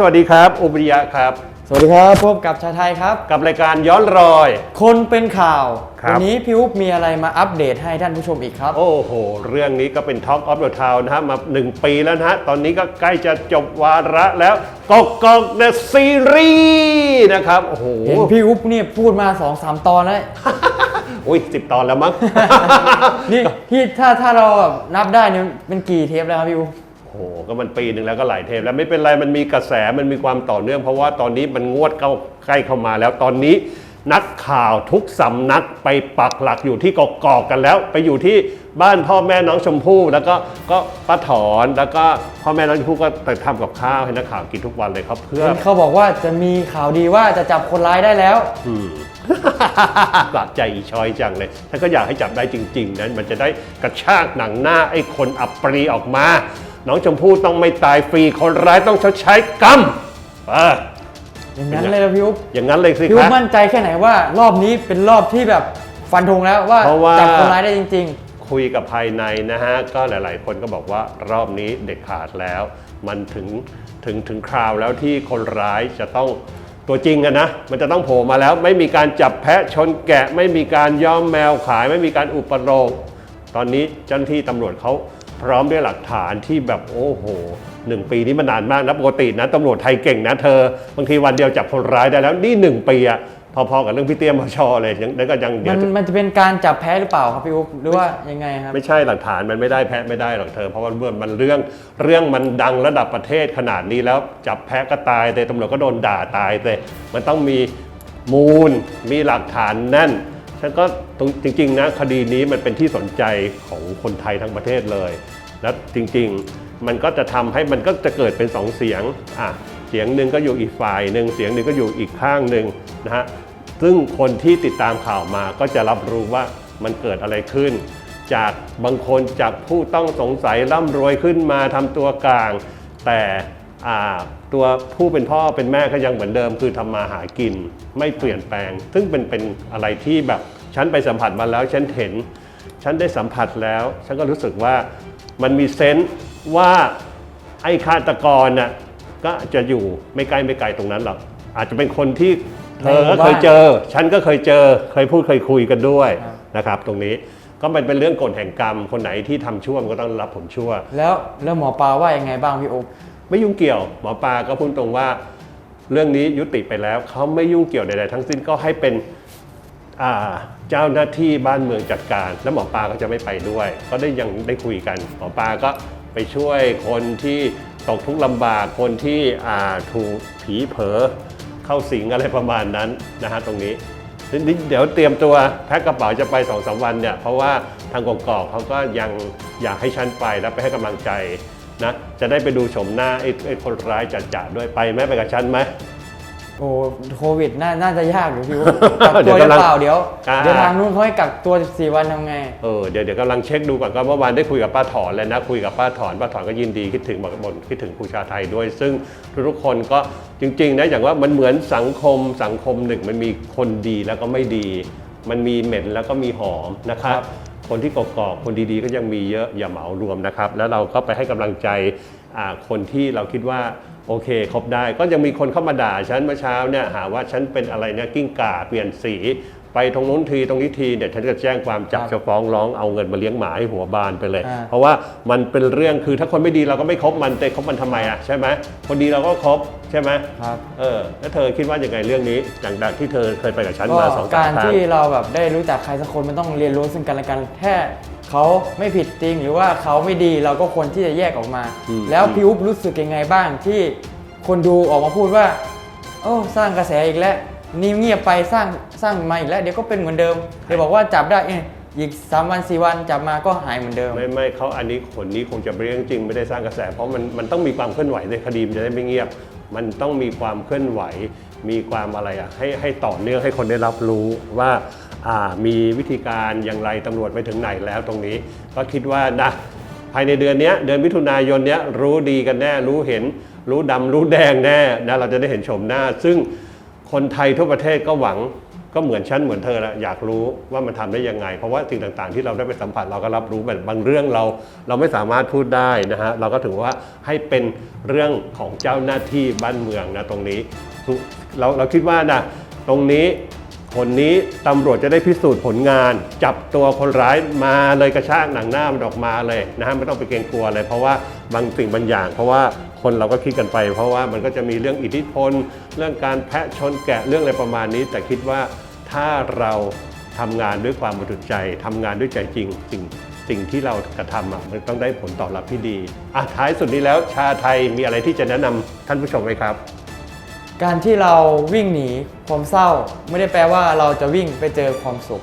สวัสดีครับอุบริยะครับ สวัสดีครับพบกับชาไทยครับ กับรายการย้อนรอย คนเป็นข่าวครับ วันี้พี่อุ๊บมีอะไรมาอัปเดตให้ท่านผู้ชมอีกครับ โอ้โห เรื่องนี้ก็เป็น Talk of the Town นะฮะ มา 1 ปีแล้วนะฮะ ตอนนี้ก็ใกล้จะจบวาระแล้วกอกกอกเดอะซีรีส์นะครับ โอ้โห เห็นพี่อุ๊บเนี่ยพูดมา2อสามตอนแล้วอุ้ยสิบตอนแล้วมั้ง นี่พี่ถ้าถ้าเราแบบนับได้เนี่ยเป็นกี่เทปแล้วครับพี่อุ๊บ โอ้โหก็มันปีหนึ่งแล้วก็หลายเทปแล้วไม่เป็นไรมันมีกระแสมันมีความต่อเนื่อง เพราะว่าตอนนี้มันงวดเข้าใกล้เข้ามาแล้วตอนนี้นักข่าวทุกสำนักไปปักหลักอยู่ที่กอกๆกันแล้ว ไปอยู่ที่บ้านพ่อแม่น้องชมพู่แล้วก็ก็ป้าถอนแล้วก็พ่อแม่น้องชมพู่ก็ไปทำกับข้าวให้นักข่าวกินทุกวันเลยครับเพื่อเห็นเขาบอกว่าจะมีข่าวดีว่าจะจับคนร้ายได้แล้ว อืมกลับใจอีชอยจังเลยถ้าก็อยากให้จับได้จริง ๆ นั้น มันจะได้กระชากหนังหน้าไอ้คนอับปรีออกมา น้องชมพู่ต้องไม่ตายฟรีคนร้ายต้องชดใช้กรรมเอออย่างนั้นเลยนะพี่อุ๊บอย่างนั้นเลยสิพี่คอุ๊รับบมั่นใจแค่ไหนว่ารอบนี้เป็นรอบที่แบบฟันธงแล้วว่าเพราะว่า จับคนร้ายได้จริง คุยกับภายในนะฮะ ก็หลาย ๆ คนก็บอกว่ารอบนี้เด็ดขาดแล้ว มันถึงถึงถึงคราวแล้วที่คนร้ายจะต้องตัวจริงอะนะ มันจะต้องโผล่มาแล้ว ไม่มีการจับแพะชนแกะ ไม่มีการย้อมแมวขาย ไม่มีการอุปโลกตอนนี้เจ้าหน้าที่ตำรวจเขา พร้อมด้วยหลักฐานที่แบบโอ้โหหนึ่งปีนี้มันนานมากนะปกตินะตำรวจไทยเก่งนะเธอบางทีวันเดียวจับคนร้ายได้แล้วนี่หนึ่งปีอะพอๆกับเรื่องพี่เตี้ยมชเลยยังแล้วก็ยังๆเดี๋มัยนวจะมันจะเป็นการจับแพ้หรือเปล่าครับพี่อุ๊บหรือว่ายังไงครับ ไม่ใช่หลักฐานมันไม่ได้แพ้ไม่ได้หรอกเธอ เพราะว่าเรื่องมันเรื่องเรื่องมันดังระดับประเทศขนาดนี้แล้วจับแพ้ก็ตายแต่ตำรวจก็โดนด่าตายแต่มันต้องมีมูลมีหลักฐานแน่น ฉันก็ตรงจริงๆนะคดีนี้มันเป็นที่สนใจของคนไทยทั้งประเทศเลย และจริงๆมันก็จะทำให้มันก็จะเกิดเป็นสองเสียงอะเสียงหนึ่งก็อยู่อีกฝ่ายหนึ่งเสียงหนึ่งก็อยู่อีกข้างหนึ่งนะฮะซึ่งคนที่ติดตามข่าวมาก็จะรับรู้ว่ามันเกิดอะไรขึ้น จากบางคนจากผู้ต้องสงสัยร่ำรวยขึ้นมาทำตัวกลาง แต่อ่าตัวผู้เป็นพ่อเป็นแม่ก็ยังเหมือนเดิม คือทำมาหากินไม่เปลี่ยนแปลง ซึ่งเป็นเป็นอะไรที่แบบ ฉันไปสัมผัสมาแล้วฉันเห็น ฉันได้สัมผัสแล้ว ฉันก็รู้สึกว่ามันมีเซนส์ว่าไอ้ฆาตกรน่ะก็จะอยู่ไม่ใกล้ไม่ไกลตรงนั้นหรอกอาจจะเป็นคนที่เธอก็เคยเจอ ฉันก็เคยเจอ เคยพูดเคยคุยกันด้วยครับนะครับ ตรงนี้ก็มันเป็นเรื่องกฎแห่งกรรม คนไหนที่ทำชั่วมันก็ต้องรับผลชั่ว แล้วแล้วหมอปลาว่ายังไงบ้างพี่อุ๊บไม่ยุ่งเกี่ยว หมอปลาก็พูดตรงว่า เรื่องนี้ยุติไปแล้วเขาไม่ยุ่งเกี่ยวใดๆทั้งสิ้นก็ให้เป็นอ่า เจ้าหน้าที่บ้านเมืองจัดการ แล้วหมอปลาก็จะไม่ไปด้วย ก็ได้ยังได้คุยกัน หมอปลาก็ไปช่วยคนที่ตกทุกข์ลำบากคนที่ถูกผีเผลอเข้าสิงอะไรประมาณนั้นนะฮะตรงนี้เดี๋ยวเตรียมตัวแพ็คกระเป๋าจะไปสองสามวันเนี่ยเพราะว่าทางกอกๆเขาก็ยังอยากให้ฉันไปแล้วไปให้กำลังใจนะจะได้ไปดูชมหน้าไอ้ไอ้คนร้ายจัดจ่าด้วยไปไหมไปกับฉันไหม โอ้โควิดน่าน่าจะยากอยู่พี่อุ๊บกักเดี๋ตัยววหรือกำลังเปล่าเดี๋ยวอ่า เดี๋ยวทางนู้นเขาให้กักตัว14วันทำไง เออเดี๋ยวเดี๋ยวกำลังเช็คดูก่อนก็เมื่อวานได้คุยกับป้าถอนเลยนะคุยกับป้าถอนป้าถอนก็ยินดีคิดถึงบอกบนคิดถึงผู้ชาไทยด้วย ซึ่งทุกๆคนก็จริงๆนะอย่างว่ามันเหมือนสังคมสังคมหนึ่งมันมีคนดีแล้วก็ไม่ดี มันมีเหม็นแล้วก็มีหอมนะครับ คนที่กอกๆคนดีๆก็ยังมีเยอะอย่าเหมารวมนะครับ แล้วเราก็ไปให้กำลังใจอ่า คนที่เราคิดว่าโอเคครบได้ก็ยังมีคนเข้ามาด่าฉันเมื่อเช้าเนี่ยหาว่าฉันเป็นอะไรเนี่ยกิ้งก่าเปลี่ยนสี ไปตรงนู้นทีตรงนี้ทีเดี๋ยวฉันจะแจ้งความจับครับจะฟ้องร้องเอาเงินมาเลี้ยงหมาให้หัวบานไปเลยอ่าเพราะว่ามันเป็นเรื่องคือถ้าคนไม่ดีเราก็ไม่คบมันแต่คบมันทำไมอะใช่ไหมคนดีเราก็คบใช่ไหมครับเออแล้วเธอคิดว่ายังไงเรื่องนี้จากที่เธอเคยไปกับฉันก็มาสองสามการครั้งที่เราแบบได้รู้จักใครสักคนมันต้องเรียนรู้ซึ่งกันและกันแค่ เขาไม่ผิดจริงหรือว่าเขาไม่ดีเราก็ควรที่จะแยกออกมา อืม แล้วพี่อุ๊บรู้สึกยังไงบ้างที่คนดูออกมาพูดว่า โอ้สร้างกระแสอีกแล้วนี่เงียบไปสร้างสร้างมาอีกแล้วเดี๋ยวก็เป็นเหมือนเดิมเดี๋ยวบอกว่าจับได้เอ้ยอีกสามวันสี่วันจับมาก็หายเหมือนเดิม ไม่ไม่เขาอันนี้คนนี้คงจะเป็นเรื่องจริงไม่ได้สร้างกระแส เพราะมันมันต้องมีความเคลื่อนไหวในคดีมันจะได้ไม่เงียบ มันต้องมีความเคลื่อนไหว มีความอะไรอะให้ให้ต่อเนื่องให้คนได้รับรู้ว่าอ่า มีวิธีการอย่างไรตำรวจไปถึงไหนแล้วตรงนี้ ก็คิดว่านะภายในเดือนนี้เดือนมิถุนายนนี้รู้ดีกันแน่ รู้เห็น รู้ดำรู้แดงแน่นะเราจะได้เห็นชมหน้า ซึ่งคนไทยทั่วประเทศก็หวังก็เหมือนฉันเหมือนเธอแหละอยากรู้ว่ามันทำได้ยังไง เพราะว่าสิ่งต่างๆ ที่เราได้ไปสัมผัสเราก็รับรู้แบบบางเรื่องเรา เราไม่สามารถพูดได้นะฮะเราก็ถือว่าให้เป็นเรื่องของเจ้าหน้าที่บ้านเมืองนะตรงนี้เราเราคิดว่านะตรงนี้ คนนี้ตำรวจจะได้พิสูจน์ผลงาน จับตัวคนร้ายมาเลยกระชากหนังหน้ามันออกมาเลยนะฮะไม่ต้องไปเกรงกลัวเลยเพราะว่าบางสิ่งบางอย่าง เพราะว่าคนเราก็คิดกันไป เพราะว่ามันก็จะมีเรื่องอิทธิพล เรื่องการแพะชนแกะเรื่องอะไรประมาณนี้ แต่คิดว่าถ้าเราทำงานด้วยความบริสุทธิ์ใจทำงานด้วยใจจริงสิ่งสิ่งที่เรากระทำอะมันต้องได้ผลตอบรับที่ดีอะท้ายสุดนี้แล้วชาไทยมีอะไรที่จะแนะนำท่านผู้ชมไหมครับ การที่เราวิ่งหนีความเศร้า ไม่ได้แปลว่าเราจะวิ่งไปเจอความสุข